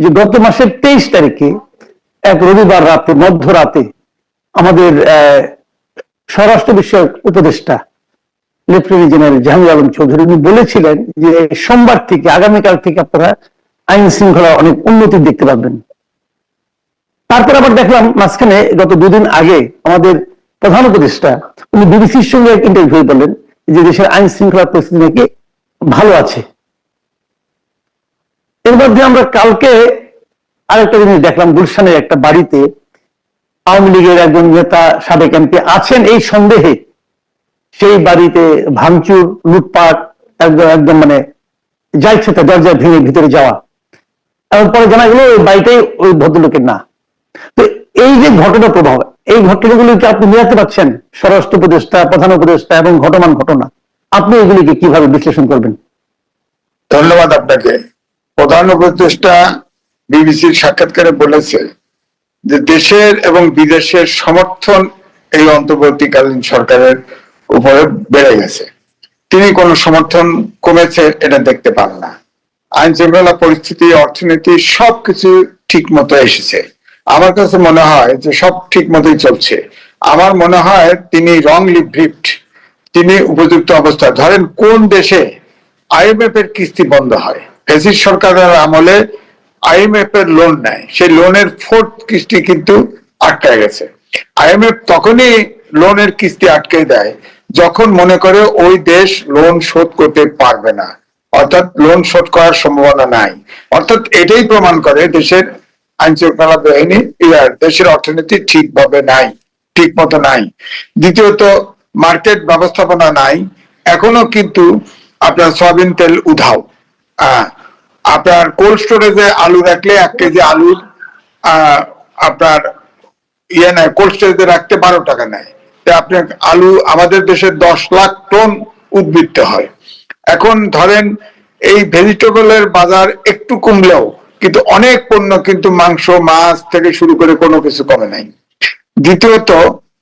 যে গত মাসের তেইশ তারিখে এক রবিবার রাতে, মধ্যরাতে আমাদের স্বরাষ্ট্র বিষয়ক উপদেষ্টা, লেফটেন্যান্ট জেনারেল জাহাঙ্গীর আলম চৌধুরী, উনি বলেছিলেন যে সোমবার থেকে, আগামীকাল থেকে আপনারা আইন শৃঙ্খলা অনেক উন্নতি দেখতে পাবেন তারপর আবার দেখলাম মাঝখানে গত দুদিন আগে আমাদের প্রধান উপদেষ্টা, উনি বিবিসির সঙ্গে এক ইন্টারভিউ বললেন যে দেশের আইন শৃঙ্খলা পরিস্থিতি নাকি ভালো আছে। এর মধ্যে আমরা কালকে আরেকটা জিনিস দেখলাম, গুলশানের একটা বাড়িতে আওয়ামী লীগের একজন নেতা সাবেক এমপি আছেন এই সন্দেহে। সেই বাড়িতে ভাঙচুর, লুটপাট, একদম একদম মানে যা ইচ্ছে তা দরজা ভেঙে ভিতরে যাওয়া। এবং পরে জানা গেল ওই বাড়িটাই ওই ভদ্রলোকের না। তো এই যে ঘটনা প্রভাব, এই ঘটনাগুলিকে আপনি মেলাতে পারছেন? স্বরাষ্ট্র উপদেষ্টা, প্রধান উপদেষ্টা এবং ঘটমান ঘটনা। আপনি এগুলিকে কীভাবে বিশ্লেষণ করবেন? ধন্যবাদ আপনাকে। প্রধান উপদেষ্টা বিবিসির সাক্ষাৎকারে বলেছে যে দেশের এবং বিদেশের সমর্থন এই অন্তর্বর্তীকালীন সরকারের উপরে বেড়ে গেছে। তিনি কোনো সমর্থন কমেছে এটা দেখতে পান না। আইন শৃঙ্খলা পরিস্থিতি, অর্থনীতি সবকিছু ঠিক মতো এসেছে। আমার কাছে মনে হয় যে সব ঠিক মতোই চলছে। আমার মনে হয় তিনি রংলি ব্রিফড তিনি উপযুক্ত অবস্থা ধরেন কোন দেশে আইএমএফ এর কিস্তি বন্ধ হয়? ফেসিস সরকারের আমলে আইএমএফ এর লোন নেয় সেই লোনের ফোর্থ কিস্তি কিন্তু আটকায় গেছে। আইএমএফ তখনই লোনের কিস্তি আটকে দেয় যখন মনে করে ওই দেশ লোন শোধ করতে পারবে না। অর্থাৎ লোন শোধ করার সম্ভাবনা নাই। অর্থাৎ এটাই প্রমাণ করে দেশের আইন শৃঙ্খলা বাহিনী দেশের অর্থনীতি ঠিকভাবে নাই ঠিক মতো নাই। দ্বিতীয়ত মার্কেট ব্যবস্থাপনা নাই। এখনও কিন্তু আপনার সয়াবিন তেল উধাও। আপনার কোল্ড স্টোরেজে আলু রাখলে এক কেজি আহ, আপনার ইয়ে নেয় কোল্ড স্টোরেজে রাখতে বারো টাকা নেয় আপনি আলু আমাদের দেশে দশ লাখ টন উদ্বৃত্ত হয়। এখন ধরেন এই ভেজিটেবলের বাজার একটু কমলেও কিন্তু অনেক পণ্য কিন্তু মাংস মাছ থেকে শুরু করে কোনো কিছু কমে নাই। দ্বিতীয়ত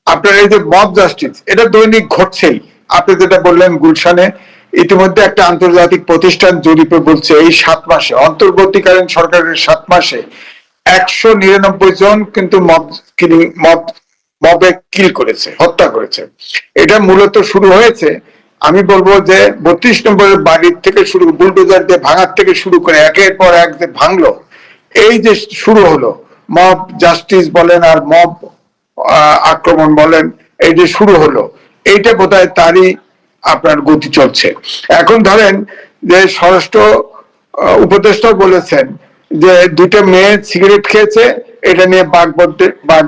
আপনার এই যে মব জাস্টিস এটা দৈনিক ঘটছেই। আপনি যেটা বললেন গুলশানে ইতিমধ্যে একটা আন্তর্জাতিক প্রতিষ্ঠান জরিপে বলছে, এই সাত মাসে, অন্তর্বর্তীকালীন সরকারের সাত মাসে একশো নিরানব্বই জন কিন্তু মব মবে কিল করেছে, হত্যা করেছে। এটা মূলত শুরু হয়েছে, আমি বলব যে বত্রিশ নম্বরের বাড়ির থেকে শুরু, বুলডোজার দিয়ে ভাঙার থেকে শুরু করে একের পর এক যে ভাঙলো, এই যে শুরু হলো, মব জাস্টিস বলেন আর মব আক্রমণ বলেন, এই যে শুরু হলো, এইটা বোধহয় তারই আপনার গতি চলছে। এখন ধরেন যে স্বরাষ্ট্র আহ, উপদেষ্টাও বলেছেন যে দুটো মেয়ে সিগারেট খেয়েছে এটা নিয়ে বাঘ বাঘ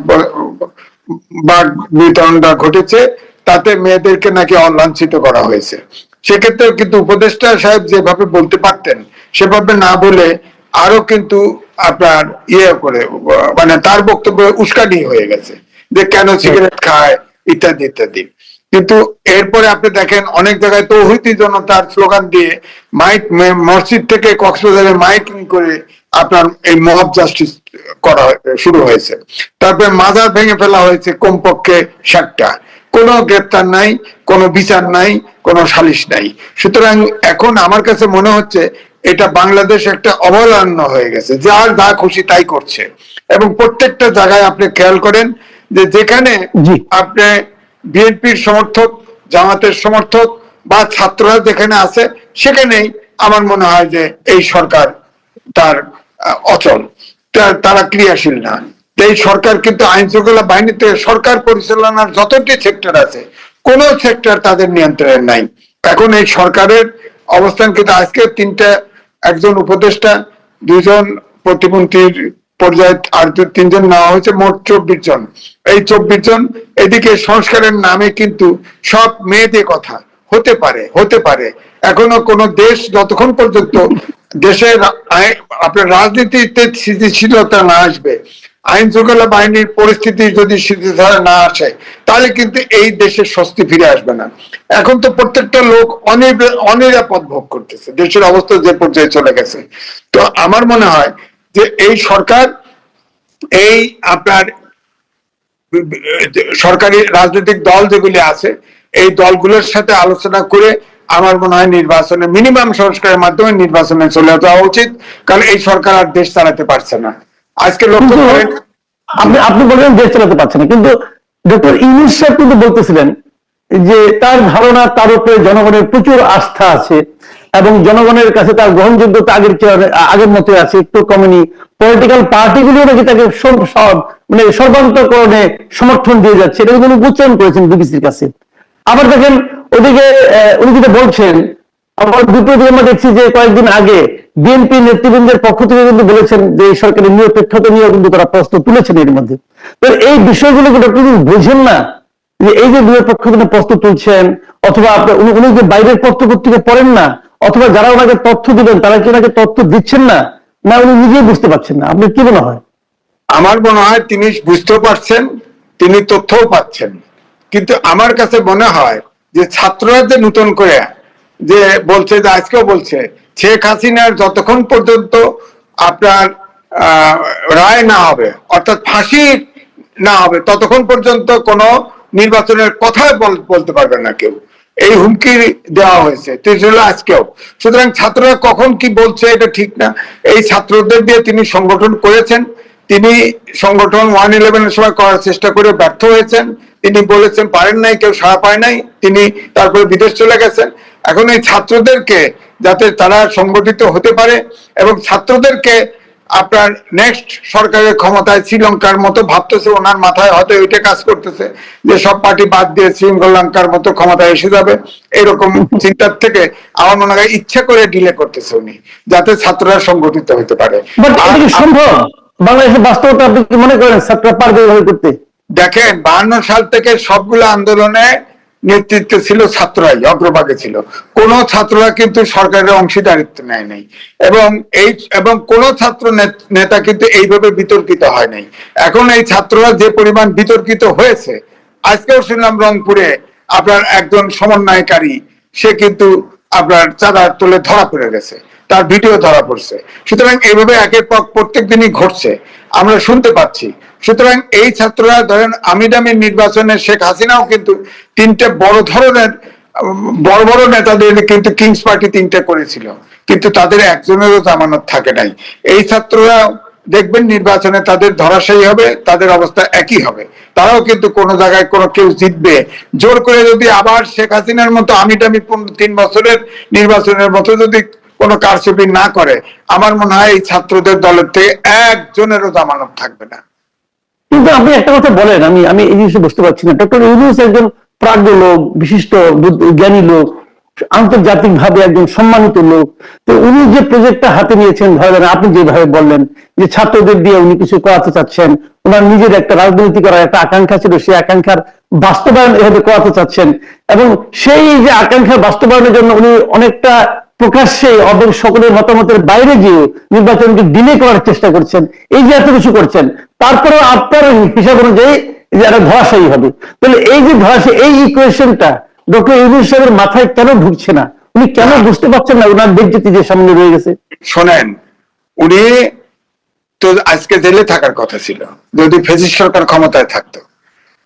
বাঘ বিতরণটা ঘটেছে তাতে মেয়েদেরকে নাকি অলাঞ্ছিত করা হয়েছে। সেক্ষেত্রে কিন্তু উপদেষ্টা সাহেব যেভাবে বলতে পারতেন সেভাবে না বলে আরও কিন্তু আপনার ইয়ে করে মানে তার বক্তব্য উস্কানি হয়ে গেছে যে কেন সিগারেট খায় ইত্যাদি ইত্যাদি। কিন্তু এরপরে আপনি দেখেন অনেক জায়গায় তৌহিদি জনতার স্লোগান দিয়ে মাইক মসজিদ থেকে কক্সবাজারে মাইকিং করে আপনার এই মব জাস্টিস করা শুরু হয়েছে। তারপরে মাজার ভেঙে ফেলা হয়েছে কমপক্ষে ষাটটা। কোনো গ্রেপ্তার নাই কোনো বিচার নাই কোনো সালিশ নাই। সুতরাং এখন আমার কাছে মনে হচ্ছে এটা বাংলাদেশ একটা অবহেলান্য হয়ে গেছে। যার যা খুশি তাই করছে। এবং প্রত্যেকটা জায়গায় আপনি খেয়াল করেন যে যেখানে আপনি বিএনপির সমর্থক, জামাতের সমর্থক বা ছাত্ররা যেখানে আছে, সেখানেই আমার মনে হয় যে এই সরকার তার অচল। তারা ক্রিয়াশীল না। এই সরকার কিন্তু আইন শৃঙ্খলা বাহিনীতে সরকার পরিচালনার যতটি সেক্টর আছে, কোন সেক্টর তাদের নিয়ন্ত্রণে নাই। এখন এই সরকারের অবস্থান কিন্তু আজকে তিনটা, একজন উপদেষ্টা দুজন প্রতিমন্ত্রীর পর্যায়ে আর তিনজন নেওয়া হয়েছে, মোট চব্বিশ জন। এই চব্বিশ জন, এদিকে সংস্কারের নামে কিন্তু সব মেয়েদের কথা হতে পারে হতে পারে। এখনও কোন দেশ যতক্ষণ পর্যন্ত দেশের আপনার রাজনীতিতে স্থিতিশীলতা না আসবে, আইন শৃঙ্খলা বাহিনীর পরিস্থিতি যদি স্থিতিধারা না আসে, তাহলে কিন্তু এই দেশে স্বস্তি ফিরে আসবে না। এখন তো প্রত্যেকটা লোক অনির- অনিরাপদ ভোগ করতেছে। দেশের অবস্থা যে পর্যায়ে চলে গেছে। তো আমার মনে হয় যে এই সরকার এই আপনার সরকারি রাজনৈতিক দল যেগুলি আছে এই দলগুলোর সাথে আলোচনা করে আমার মনে হয় নির্বাচনে মিনিমাম সংস্কারের মাধ্যমে নির্বাচনে চলে যাওয়া উচিত। কারণ এই সরকার আর দেশ চালাতে পারছে না। আজকে লক্ষ্য করেন আপনি আপনি বললেন দেশ চালাতে পারছে না কিন্তু ডক্টর ইউনুস সাহেব কিন্তু বলতেছিলেন যে তার ধারণা তার উপরে জনগণের প্রচুর আস্থা আছে। এবং জনগণের কাছে তার গ্রহণযোগ্যতা আগের আগের মতো আছে একটু কমেনি। পলিটিক্যাল পার্টিগুলো নাকি তাকে মানে সর্বান্তকরণে সমর্থন দিয়ে যাচ্ছে, এটা কিন্তু উচ্চারণ করেছেন বিবিসির কাছে। আবার দেখেন ওদিকে উনি যেটা বলছেন আবার দুটো দিকে আমরা দেখছি যে কয়েকদিন আগে বিএনপি নেতৃবৃন্দের পক্ষ থেকে কিন্তু বলেছেন যে এই সরকারের নিরপেক্ষতা নিয়ে কিন্তু তারা প্রশ্ন তুলেছেন এর মধ্যে। তো এই বিষয়গুলো যদি বোঝেন না যে এই যে নিরপেক্ষ কিন্তু প্রশ্ন তুলছেন, অথবা আপনার উনি যে বাইরের পত্র পত্রিকা পড়েন না অথবা যারা ওনাকে তথ্য দিবেন, তারা কি ওনাকে তথ্য দিচ্ছেন না? না, উনি নিজেই বুঝতে পারছেন না। আপনার কি মনে হয়? আমার মনে হয় তিনি বুঝতেও পারছেন, তিনি তথ্যও পাচ্ছেন। কিন্তু আমার কাছে মনে হয় যে ছাত্ররা যে নতুন করে যে বলছে, যে আজকেও বলছে, শেখ হাসিনার যতক্ষণ পর্যন্ত আপনার রায় না হবে, অর্থাৎ ফাঁসি না হবে, ততক্ষণ পর্যন্ত কোনো নির্বাচনের বল- বলতে পারবে না কেউ। এই হুমকি দেওয়া হয়েছে। ত্রিশুলা আজকেও। সুতরাং ছাত্ররা কখন কি বলছে এটা ঠিক না। এই ছাত্রদের দিয়ে তিনি সংগঠন করেছেন। তিনি সংগঠন ওয়ান ইলেভেনের সময় করার চেষ্টা করে ব্যর্থ হয়েছেন। তিনি বলেছেন, পারেন নাই, কেউ সাড়া পায় নাই। তিনি তারপরে বিদেশ চলে গেছেন। এখন এই ছাত্রদেরকে যাতে তারা সংগঠিত হতে পারে এবং ছাত্রদেরকে আপনার নেক্সট সরকারের ক্ষমতায় শ্রীলঙ্কার মতো ভাবতেছে ওনার মাথায় হয়তো ওইটা কাজ করতেছে যে সব পার্টি বাদ দিয়ে শ্রীলঙ্কার মতো ক্ষমতায় এসে যাবে। এরকম চিন্তার থেকে আমার মনে হয় ইচ্ছা করে ডিলে করতেছে উনি যাতে ছাত্ররা সংগঠিত হতে পারে। এটা সম্ভব? বাংলাদেশের বাস্তবতা আপনি কি মনে করেন ছাত্ররা পারবে করতে? দেখেন বাহান্ন সাল থেকে সবগুলো আন্দোলনে নেতৃত্ব ছিল ছাত্ররাই, অগ্রভাগে ছিল। কোন ছাত্ররা কিন্তু সরকারের অংশীদারিত্ব নেয় নাই। এবং এই, এবং কোন ছাত্র নেত- নেতা কিন্তু এইভাবে বিতর্কিত হয় নাই। এখন এই ছাত্ররা যে পরিমাণ বিতর্কিত হয়েছে, আজকেও শুনলাম রংপুরে আপনার একজন সমন্বয়কারী, সে কিন্তু আপনার চাঁদার তোলে ধরা পড়ে গেছে। তার ভিডিও ধরা পড়ছে। সুতরাং এইভাবে একের পর প্রত্যেক দিনই ঘটছে। আমরা শুনতে পাচ্ছি। সুতরাং এই ছাত্ররা, ধরেন আমিদামির নির্বাচনে শেখ হাসিনাও কিন্তু তিনটে বড় ধরনের, বড় বড় নেতাদের কিন্তু কিংস পার্টি তিনটে করেছিল। কিন্তু তাদের একজনেরও জামানত থাকে নাই। এই ছাত্ররা দেখবেন নির্বাচনে তাদের ধরাশায়ী হবে, তাদের অবস্থা একই হবে। তারাও কিন্তু কোনো জায়গায় কোনো কেউ জিতবে। জোর করে যদি আবার শেখ হাসিনার মতো আমিটামি তিন বছরের নির্বাচনের মতো যদি কোনো কারচুপি না করে, আমার মনে হয় এই ছাত্রদের দলের থেকে একজনেরও জামানত থাকবে না। কিন্তু আপনি একটা কথা বলেন, আমি আমি এই জিনিসটা বুঝতে পারছি না। ডক্টর ইউনুস একজন প্রাজ্ঞ লোক, বিশিষ্ট জ্ঞানী লোক আন্তর্জাতিক ভাবে একজন সম্মানিত লোক। তো উনি যে প্রজেক্টটা হাতে নিয়েছেন ধরেন আপনি যেভাবে বললেন যে ছাত্রদের দিয়ে উনি কিছু করাতে চাচ্ছেন, ওনার নিজের একটা রাজনীতি করার একটা আকাঙ্ক্ষা ছিল, সেই আকাঙ্ক্ষার বাস্তবায়ন এভাবে করাতে চাচ্ছেন। এবং সেই যে আকাঙ্ক্ষার বাস্তবায়নের জন্য উনি অনেকটা প্রকাশ্যে অদর সকলের মতামতের বাইরে গিয়ে নির্বাচনকে ডিলে করার চেষ্টা করছেন। এই যে এত কিছু করছেন তারপরে আপনার হিসাব অনুযায়ী যে একটা ধরাশায়ী হবে। তাহলে এই যে ধরাশায়ী, এই ইকুয়েশনটা ডক্টর ইউনুস সাহেবের মাথায় কেন ঢুকছে না? উনি কেন বুঝতে পারছেন না ওনার বেজ্জতি যে সামনে রয়ে গেছে? শোনেন, উনি তো আজকে জেলে থাকার কথা ছিল, যদি ফেসিস সরকার ক্ষমতায় থাকতো।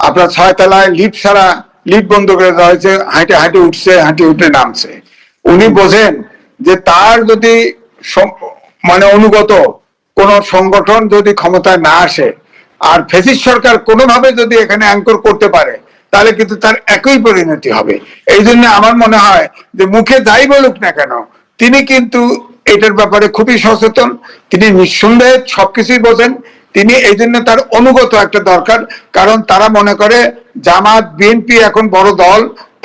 আপনার ছয় তলায় লিফট ছাড়া লিফট বন্ধ করে দেওয়া হয়েছে, হাঁটে হাঁটে উঠছে, হাঁটে উঠে নামছে। উনি বোঝেন যে তার যদি মানে অনুগত কোন সংগঠন যদি ক্ষমতায় না আসে, আর ফেসিস সরকার কোনোভাবে যদি এখানে অ্যাঙ্কর করতে পারে, তাহলে কিন্তু তার একই পরিণতি হবে। এই জন্য আমার মনে হয় যে মুখে যাই বলুক না কেন, তিনি কিন্তু এটার ব্যাপারে খুবই সচেতন, তিনি নিঃসন্দেহে সবকিছুই বোঝেন, তিনি এই জন্য তার অনুগত একটা দরকার, কারণ তারা মনে করে জামাত, বিএনপি এখন বড় দল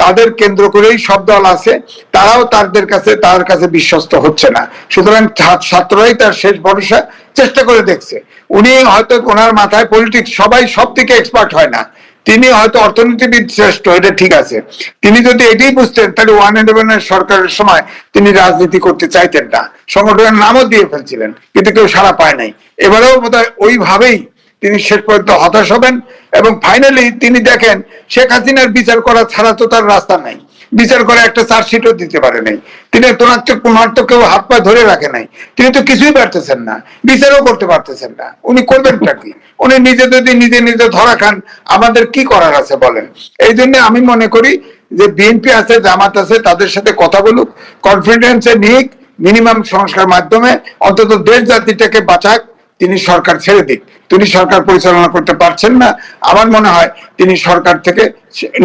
তাদের কেন্দ্র করেই সব দল আছে, তারাও তাদের কাছে, তার কাছে বিশ্বস্ত হচ্ছে না। সুতরাং ছাত্ররাই তার শেষ ভরসা চেষ্টা করে দেখছে। উনি হয়তো ওনার মাথায় পলিটিক্স সবাই সব থেকে এক্সপার্ট হয় না। তিনি হয়তো অর্থনীতিবিদ শ্রেষ্ঠ, এটা ঠিক আছে। তিনি যদি এটাই বুঝতেন, তাহলে ওয়ান ইলেভেনের সরকারের সময় তিনি রাজনীতি করতে চাইতেন না। সংগঠনের নামও দিয়ে ফেলছিলেন, কিন্তু কেউ সাড়া পায় নাই। এবারেও বোধহয় ওইভাবেই তিনি শেষ পর্যন্ত হতাশ হবেন এবং ফাইনালি তিনি দেখেন শেখ হাসিনার বিচার করা ছাড়া তো তার রাস্তা নাই। বিচার করে একটা চার্জশিটও দিতে পারে নাই। তিনি তোনার তো কেউ হাত পা ধরে রাখে নাই। তিনি তো কিছুই পারতেছেন না, বিচারও করতে পারতেছেন না। উনি করবেনটা কি? উনি নিজে যদি নিজে নিজে ধরা খান, আমাদের কি করার আছে বলেন? এই জন্য আমি মনে করি যে বিএনপি আছে, জামাত আছে, তাদের সাথে কথা বলুক কনফিডেন্সে নিক মিনিমাম সংস্কার মাধ্যমে অন্তত দেশ জাতিটাকে বাঁচাক। তিনি সরকার ছেড়ে দিক। তিনি সরকার পরিচালনা করতে পারছেন না। আমার মনে হয় তিনি সরকার থেকে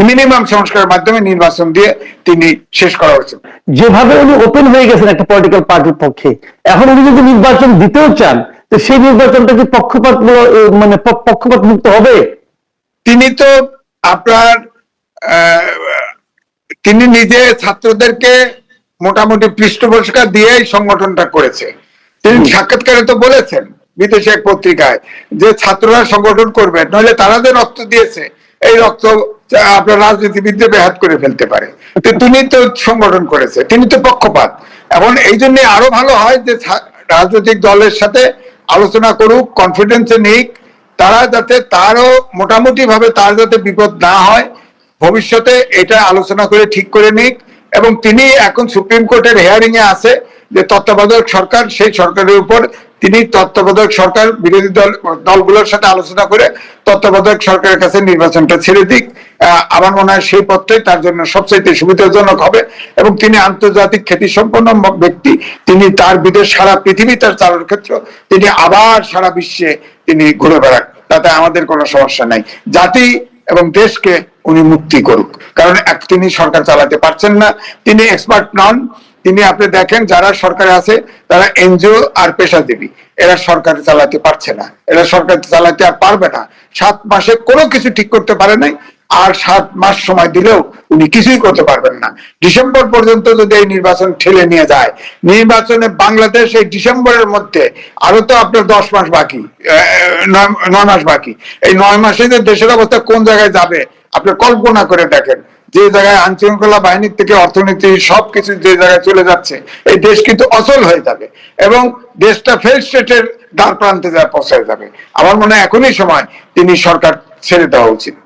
মিনিমাম সংস্কারের মাধ্যমে নির্বাচন দিয়ে তিনি শেষ করা উচিত। যেভাবে উনি ওপেন হয়ে গেছেন একটা পলিটিক্যাল পার্টির পক্ষে এখন উনি যদি নির্বাচন দিতেও চান তো সেই নির্বাচনটা কি পক্ষপাত মানে পক্ষপাত মুক্ত হবে? তিনি তো আপনার আহ, তিনি নিজে ছাত্রদেরকে মোটামুটি পৃষ্ঠপোষকা দিয়েই সংগঠনটা করেছে। তিনি সাক্ষাৎকারে তো বলেছেন। বিদেশি এক পত্রিকায় যে ছাত্ররা সংগঠন করবে, নইলে তারা যে রক্ত দিয়েছে, এই রক্ত আপনার রাজনীতিবিদদের বেহাত করে ফেলতে পারে। তিনি তো সংগঠন করেছে, তিনি তো পক্ষপাত। এবং এই জন্য আরও ভালো হয় যে রাজনৈতিক দলের সাথে আলোচনা করুক কনফিডেন্সে নিক, তারা যাতে তারও মোটামুটি ভাবে তার যাতে বিপদ না হয়, ভবিষ্যতে এটা আলোচনা করে ঠিক করে নিক। এবং তিনি এখন সুপ্রিম কোর্টের হেয়ারিং এ আছে যে তত্ত্বাবধায়ক সরকার, সেই সরকারের উপর তিনি তত্ত্বাবধায়ক সরকার, বিরোধী দল, দলগুলোর সাথে আলোচনা করে তত্ত্বাবধায়ক সরকারের কাছে নির্বাচনটা ছেড়ে দিক। আমার মনে হয় সেই পথটাই তার জন্য সবচেয়ে সুবিধাজনক হবে এবং তিনি আন্তর্জাতিক খ্যাতি সম্পন্ন ব্যক্তি। তিনি তার বিদেশ সারা পৃথিবী তার চালন ক্ষেত্র। তিনি আবার সারা বিশ্বে তিনি ঘুরে বেড়ান তাতে আমাদের কোনো সমস্যা নাই। জাতি এবং দেশকে উনি মুক্তি করুক। কারণ এক তিনি সরকার চালাতে পারছেন না। তিনি এক্সপার্ট নন। তিনি আপনি দেখেন যারা সরকারে আছে, তারা এনজিও আর পেশাজীবী। এরা সরকার চালাতে পারছে না। এরা সরকার চালাতে আর পারবে না। সাত মাসে কোনো কিছু ঠিক করতে পারে নাই, আর সাত মাস সময় দিলেও উনি কিছুই করতে পারবেন না। ডিসেম্বর পর্যন্ত যদি এই নির্বাচন ঠেলে নিয়ে যায়, নির্বাচনে বাংলাদেশ এই ডিসেম্বরের মধ্যে আরও তো আপনার দশ মাস বাকি নয় মাস বাকি। এই নয় মাসে যে দেশের অবস্থা কোন জায়গায় যাবে, আপনি কল্পনা করে দেখেন। যে জায়গায় আইন শৃঙ্খলা বাহিনীর থেকে অর্থনীতি, সবকিছু যে জায়গায় চলে যাচ্ছে, এই দেশ কিন্তু অচল হয়ে যাবে এবং দেশটা ফেল স্টেটের দ্বার প্রান্তে যা পৌঁছায় যাবে। আমার মনে হয় এখনই সময় তিনি সরকার ছেড়ে দেওয়া উচিত।